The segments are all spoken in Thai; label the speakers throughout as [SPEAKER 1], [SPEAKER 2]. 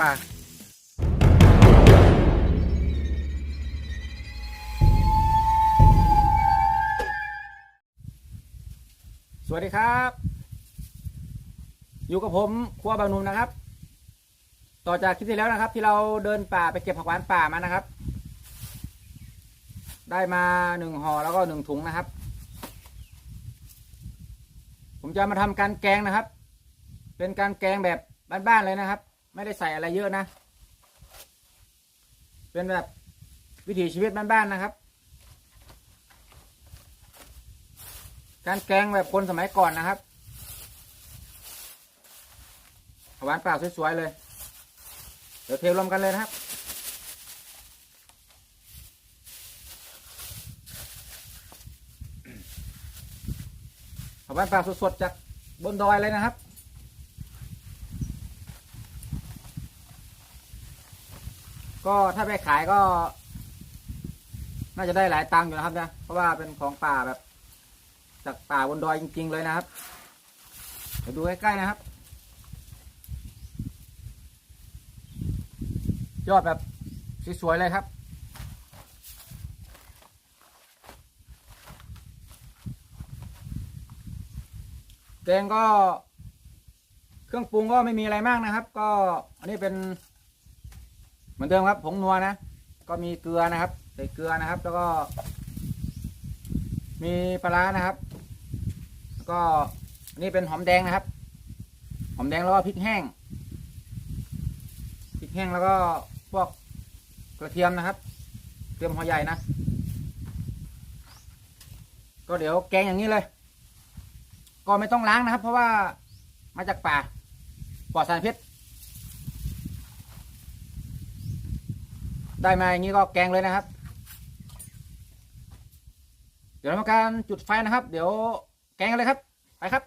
[SPEAKER 1] ป่า สวัสดีครับ อยู่กับผมครัวบางนุ่มนะครับ ต่อจากคลิปที่แล้วนะครับ ที่เราเดินป่าไปเก็บผักหวานป่ามานะครับ ได้มาหนึ่งห่อแล้วก็หนึ่งถุงนะครับ ผมจะมาทำการแกงนะครับ เป็นการแกงแบบบ้านๆเลยนะครับ ไม่ได้ใส่อะไรเยอะนะ เป็นแบบวิถีชีวิตบ้านๆนะครับ การแกงแบบคนสมัยก่อนนะครับหวานเปล่าสวยๆเลย เดี๋ยวเทรวมกันเลยนะครับหวานเปล่าสดๆจากบนดอยเลยนะครับ ก็ถ้าไปขายก็ น่าจะได้หลายตังค์อยู่นะครับนะเพราะว่าเป็นของป่าแบบ จากป่าบนดอยจริง ๆ เลยนะครับเดี๋ยวดูใกล้ๆนะครับ ยอดแบบสวยๆเลยครับแกงก็ เครื่องปรุงก็ไม่มีอะไรมากนะครับ ก็อันนี้เป็น มือนเดิมครับผงนัวนะ ก็มีเกลือนะครับ ใส่เกลือนะครับ แล้วก็ มีปลาร้านะครับ แล้วก็นนี้เป็นหอมแดงนะครับ หอมแดงแล้วก็พริกแห้ง พริกแห้งแล้วก็พวกกระเทียมนะครับเทียมหัวใหญ่นะ ก็เดี๋ยวแกงอย่างนี้เลย ก็ไม่ต้องล้างนะครับ เพราะว่ามาจากป่าปลอดสารพิษ ได้มาอย่างนี้ก็แกงเลยนะครับ เดี๋ยวทำการจุดไฟนะครับ เดี๋ยวแกงกันเลยครับ ไปครับ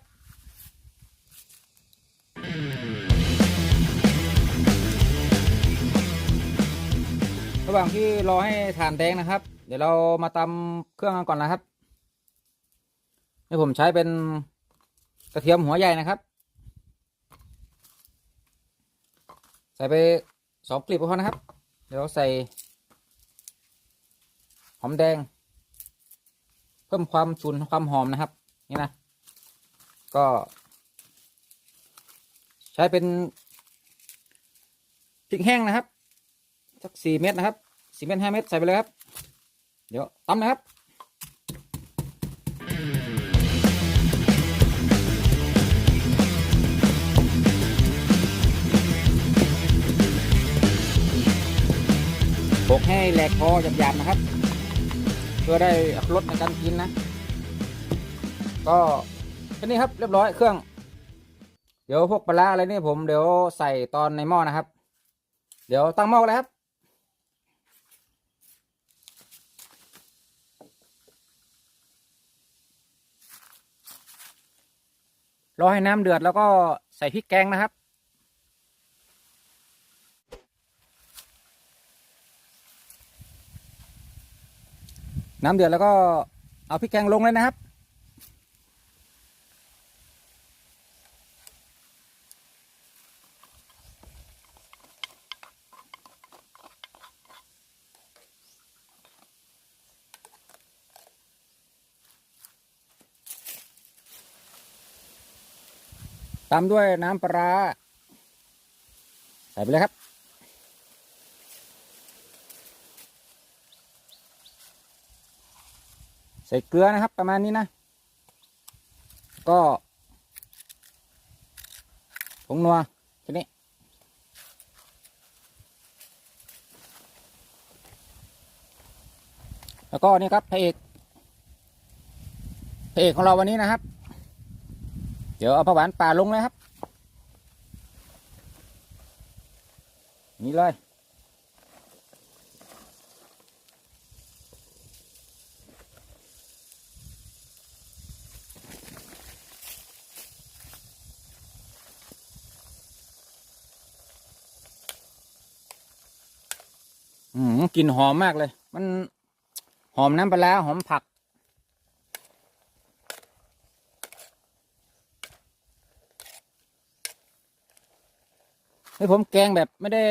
[SPEAKER 1] ระหว่างที่รอให้ฐานแดงนะครับ เดี๋ยวเรามาตำเครื่องกันก่อนนะครับนี่ผมใช้เป็นกระเทียมหัวใหญ่นะครับ ใส่ไปสองกลีบพอนะครับ ดี๋ยวเราใส่หอมแดง เพิ่มความฉุนความหอมนะครับ นี่นะ ก็ ใช้เป็นพริกแห้งนะครับสักสี่เม็ดนะครับสี่เม็ดห้าเม็ดใส่ไปเลยครับ เดี๋ยวตำนะครับ ให้แหลกพอหยาบๆนะครับ เพื่อได้รสในการกินนะ ก็แค่นี้ครับเรียบร้อยเครื่อง เดี๋ยวพวกปลาร้าอะไรนี่ผมเดี๋ยวใส่ตอนในหม้อนะครับ เดี๋ยวตั้งหม้อเลยครับรอให้น้ำเดือดแล้วก็ใส่พริกแกงนะครับ น้ำเดือดแล้วก็เอาพริกแกงลงเลยนะครับ ตามด้วยน้ำปลาใส่ไปเลยครับ ส่เกลือนะครับ ประมาณนี้นะ ก็ผงนัวแค่นี้ แล้วก็นี่ครับพระเอกพระเอกของเราวันนี้นะครับ เดี๋ยวเอาผักหวานป่าลงเลยครับ นี่เลย อืมกลิ่นหอมมากเลย มันหอมน้ำปลาร้าหอมผักกนี่ผมแกงแบบไม่ได้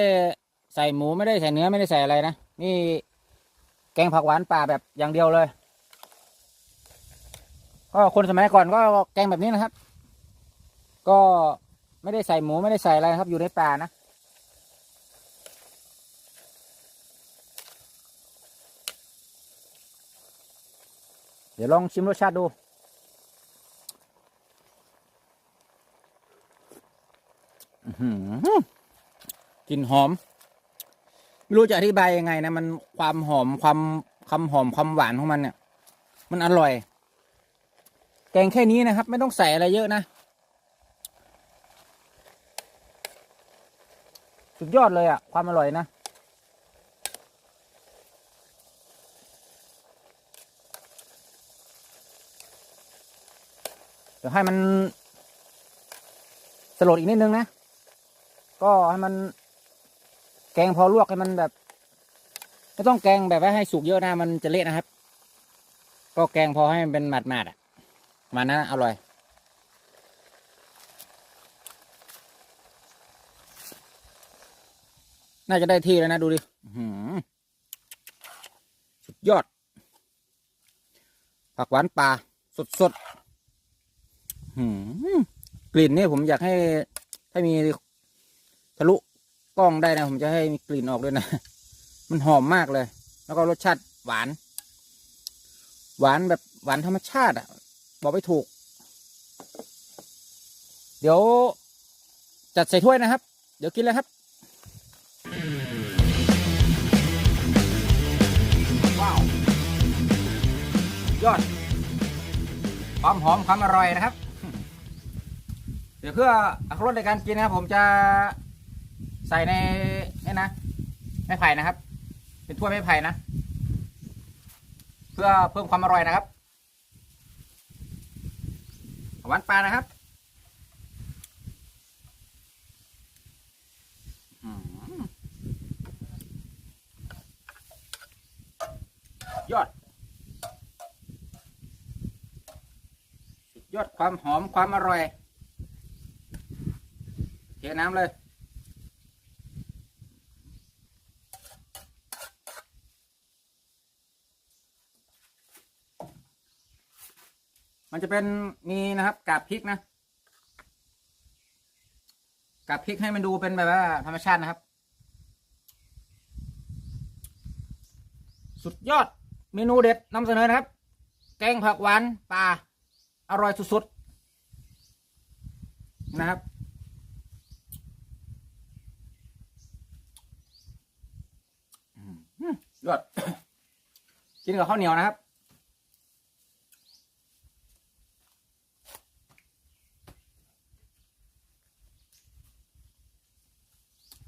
[SPEAKER 1] ใส่หมูไม่ได้ใส่เนื้อไม่ได้ใส่อะไรนะ นี่แกงผักหวานป่าแบบอย่างเดียวเลย ก็คนสมัยก่อนก็แกงแบบนี้นะครับ ก็ไม่ได้ใส่หมูไม่ได้ใส่อะไรนะครับ อยู่ในป่านะ ดี๋ยวลองชิมรสชาติดูอื้อหือกลิ่นหอม ไม่รู้จะอธิบายยังไงนะ มันความหอมความความหอมความหวานของมันเนี่ย มันอร่อย แกงแค่นี้นะครับ ไม่ต้องใส่อะไรเยอะนะ สุดยอดเลยอะความอร่อยนะ เดี๋ยวให้มันสลดอีกนิดนึงนะ ก็ให้มัน แกงพอลวกให้มันแบบไม่ต้องแกงแบบว่าให้สุกเยอะนะมันจะเละนะครับ ก็แกงพอให้มันเป็นหมาดๆอะประมาณนั้นนะอร่อยน่าจะได้ที่แล้วนะดูดิหือสุดยอด ผักหวานป่าสดๆ กลิ่นนี่ผมอยากให้ให้มีทะลุกล้องได้นะ ผมจะให้มีกลิ่นออกด้วยนะ มันหอมมากเลย แล้วก็รสชาติหวาน หวานแบบหวานธรรมชาติอะ บอกไม่ถูก เดี๋ยว จัดใส่ถ้วยนะครับ เดี๋ยวกินเลยครับว้าวยอดความหอมความอร่อยนะครับ เดี๋ยวเพื่ออรรถรสในการกินนะครับ ผมจะใส่ในนี่นะไม้ไผ่นะครับ เป็นถ้วยไม้ไผ่นะ เพื่อเพิ่มความอร่อยนะครับหวานปลานะครับอยอด ยอดความหอมความอร่อย เทน้ำเลย มันจะเป็นมีนะครับกาบพริกนะกาบพริกให้มันดูเป็นแบบว่าธรรมชาตินะครับ สุดยอดเมนูเด็ดนำเสนอนะครับ แกงผักหวานปลาอร่อยสุดๆนะครับ อืม ยอด กินกับข้าวเหนียวนะครับ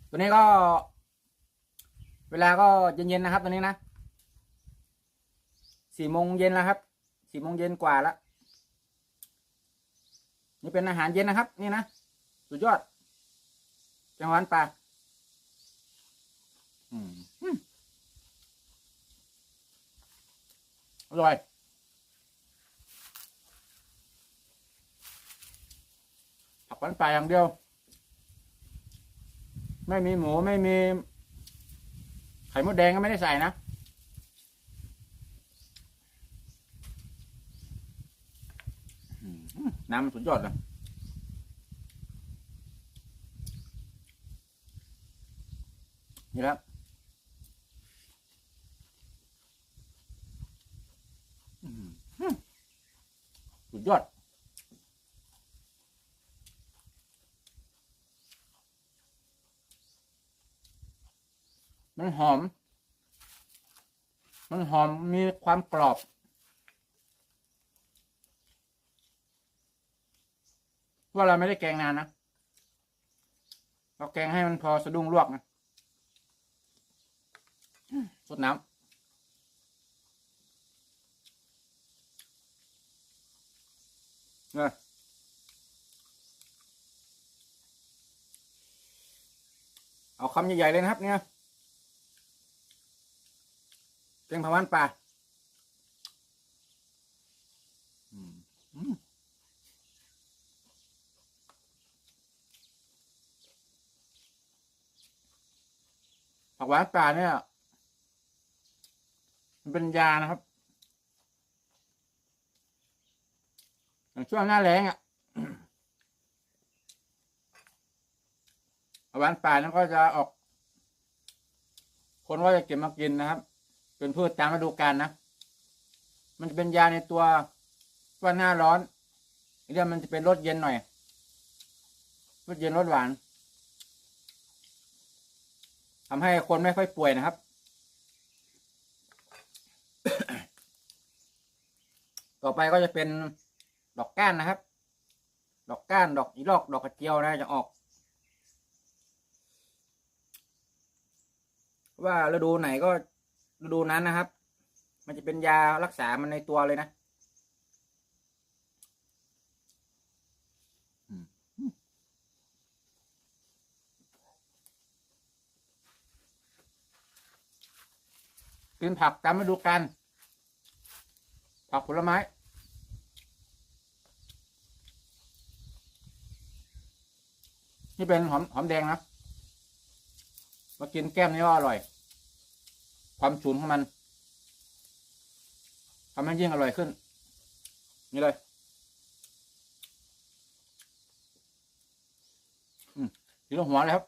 [SPEAKER 1] ตัวนี้ก็ เวลาก็เย็นๆนะครับตัวนี้นะสี่โมงเย็นแล้วครับสี่โมงเย็นกว่าแล้วนี่เป็นอาหารเย็นนะครับ นี่นะสุดยอด จังหวัดปลาอืม อร่อยผักหวานปลาอย่างเดียว ไม่มีหมูไม่มี ไข่มดแดงก็ไม่ได้ใส่นะน้ำสุดยอดเลยนี่ครับอืมสุด ยอดมันหอม มันหอมมีความกรอบ ว่าเราไม่ได้แกงนานนะ เราแกงให้มันพอสะดุ้งลวกนะอืมสดน้ำ นี่ยเอาคำใหญ่ๆเลยนะครับ เนี่ยแกงผักหวานปลาผักหวานป่าเนี่ย มันเป็นยานะครับ อย่าง ช่วงหน้าแล้งอะผักหวานป่านั้นก็จะออก คนว่าจะเก็บมากินนะครับ เป็นพืชตามฤดูกาลนะ มันจะเป็นยาในตัวว่าหน้าร้อนเรื่องมันจะเป็นรสเย็นหน่อยรสเย็นรสหวานทำให้คนไม่ค่อยป่วยนะครับ ต่อไปก็จะเป็น ดอกก้านนะครับ ดอกก้าน ดอกอีลอก ดอกกระเจียวนะจะออก ว่าฤดูไหนก็ฤดูนั้นนะครับ มันจะเป็นยารักษามันในตัวเลยนะกินผักตามฤดูกาลผักผลไม้ นี่เป็นหอมหอมแดงนะมากินแก้มนี่ก็อร่อย ความฉุนของมันทำให้ยิ่งอร่อยขึ้น นี่เลยอืมทีละหัวเลยครับ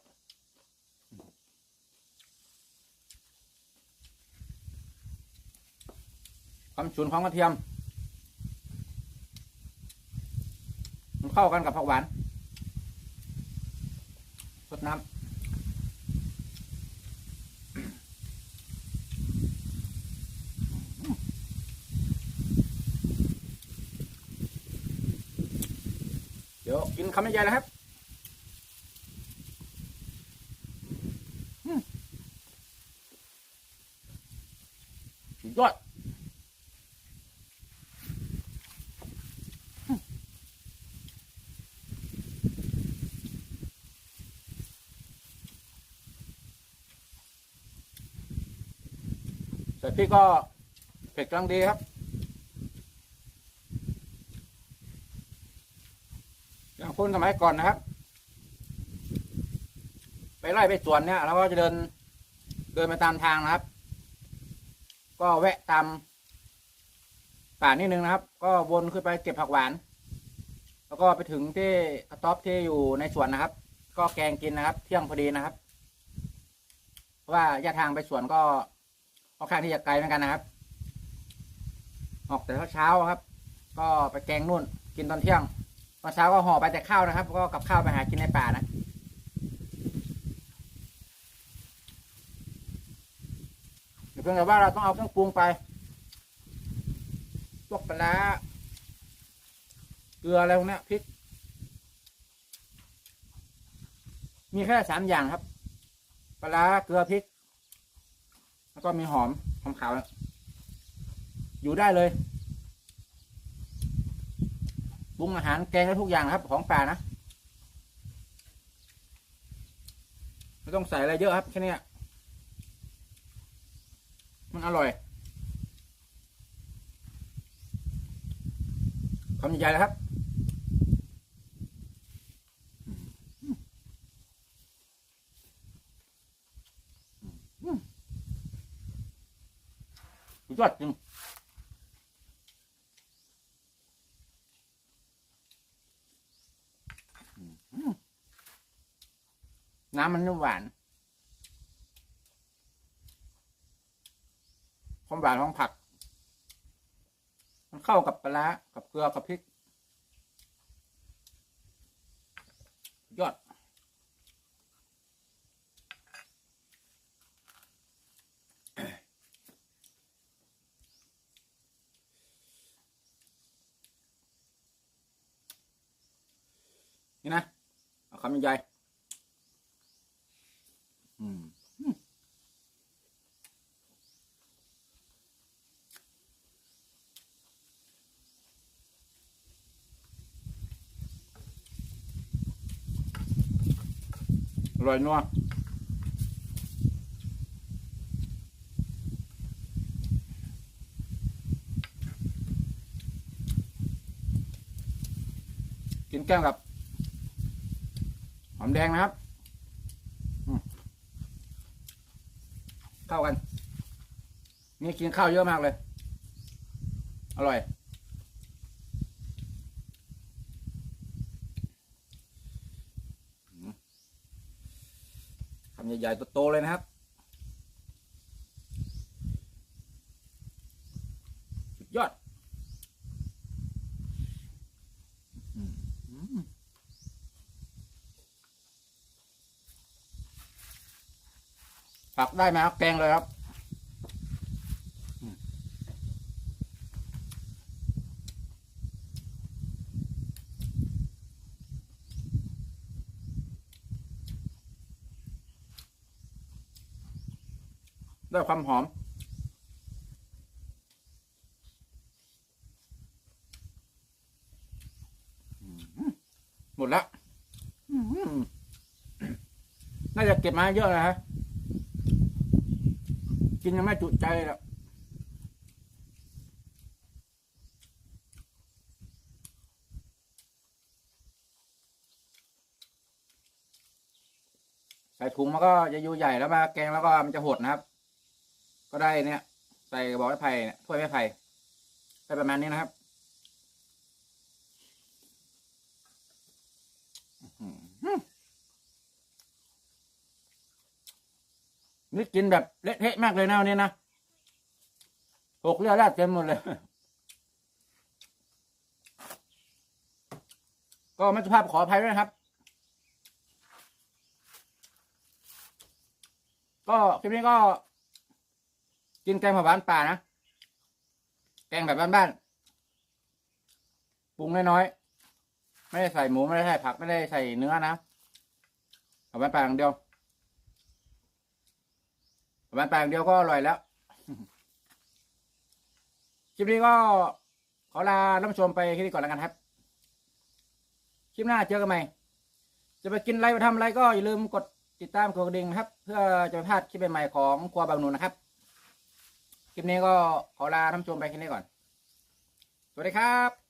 [SPEAKER 1] ความฉุนของกระเทียม มันเข้ากันกับผักหวาน ดน้ำ เดี๋ยวกินคำใหญ่ๆนะครับสุดยอด พริกก็เผ็ดกำลังดีครับอย่างคนสมัยก่อนนะครับ ไปไล่ไปสวนเนี่ยเราก็จะเดินเดินไปตามทางนะครับ ก็แวะตามป่านิดนึงนะครับ ก็วนขึ้นไปเก็บผักหวาน แล้วก็ไปถึงที่กระต๊อบที่อยู่ในสวนนะครับ ก็แกงกินนะครับ เที่ยงพอดีนะครับ เพราะว่าระยะทางไปสวนก็ ค่อนข้างที่จะไกลเหมือนกันนะครับ ออกแต่เช้าๆครับ ก็ไปแกงนู่น กินตอนเที่ยงตอนเช้าก็ห่อไปแต่ข้าวนะครับ ก็กับข้าวไปหากินในป่านะเดี๋ยวเพียงแต่ว่าเราต้องเอาเครื่องปรุงไปพวกปลาเกลืออะไรพวกนี้พริก มีแค่สามอย่างครับ ปลาเกลือพริก แล้วก็มีหอมหอมขาว อยู่ได้เลยปรุงอาหารแกงได้ทุกอย่างครับ ของป่านะไม่ต้องใส่อะไรเยอะครับแค่นี้มันอร่อยคำใหญ่เลยครับอืมสุด ยอดจริงน้ำมันนุ่มหวานความหวานของผัก มันเข้ากับปลากับเกลือกับพริก ยอด นี่นะ เอา คำใหญ่ๆอืมอืมอร่อยนัวกินแก้มกับ อมแดงนะครับเข้ากัน นี่กินข้าวเยอะมากเลย อร่อย คำใหญ่ๆโตๆเลยนะครับ สุดยอดอืม ผักได้ไหมครับแกงเลยครับอืมได้ความหอม หมดแล้วอืมน่าจะเก็บมาเยอะเลยฮะ กินยังไม่จุใจเลยอะใส่ถุงมันก็จะอยู่ใหญ่แล้วมาแกงแล้วก็มันจะหดนะครับ ก็ได้เนี่ย ใส่กระบอกไม้ไผ่เนี่ยถ้วยไม้ไผ่ได้ประมาณนี้นะครับ นี่กินแบบเละเทะมากเลยนะวันนี้นะหกเรือราดเต็มหมดเลย ก็ไม่สุภาพขออภัยด้วยนะครับ ก็คลิปนี้ก็ กินแกงผักหวานป่านะ แกงแบบบ้านๆปรุงน้อยๆไม่ได้ใส่หมูไม่ได้ใส่ผักไม่ได้ใส่เนื้อนะผักหวานป่าอย่างเดียว มาณแปลงเดียวก็อร่อยแล้ว คลิปนี้ก็ขอลาท่านผู้ชมไปแค่นี้ก่อนแล้วกันครับ คลิปหน้าเจอกันใหม่ จะไปกินอะไรไปทำอะไรก็อย่าลืมกดติดตามกดกระดิ่งนะครับ เพื่อจะไม่พลาดคลิปใหม่ๆของครัวบางหนูนะครับ คลิปนี้ก็ขอลาท่านผู้ชมไปแค่นี้ก่อน สวัสดีครับ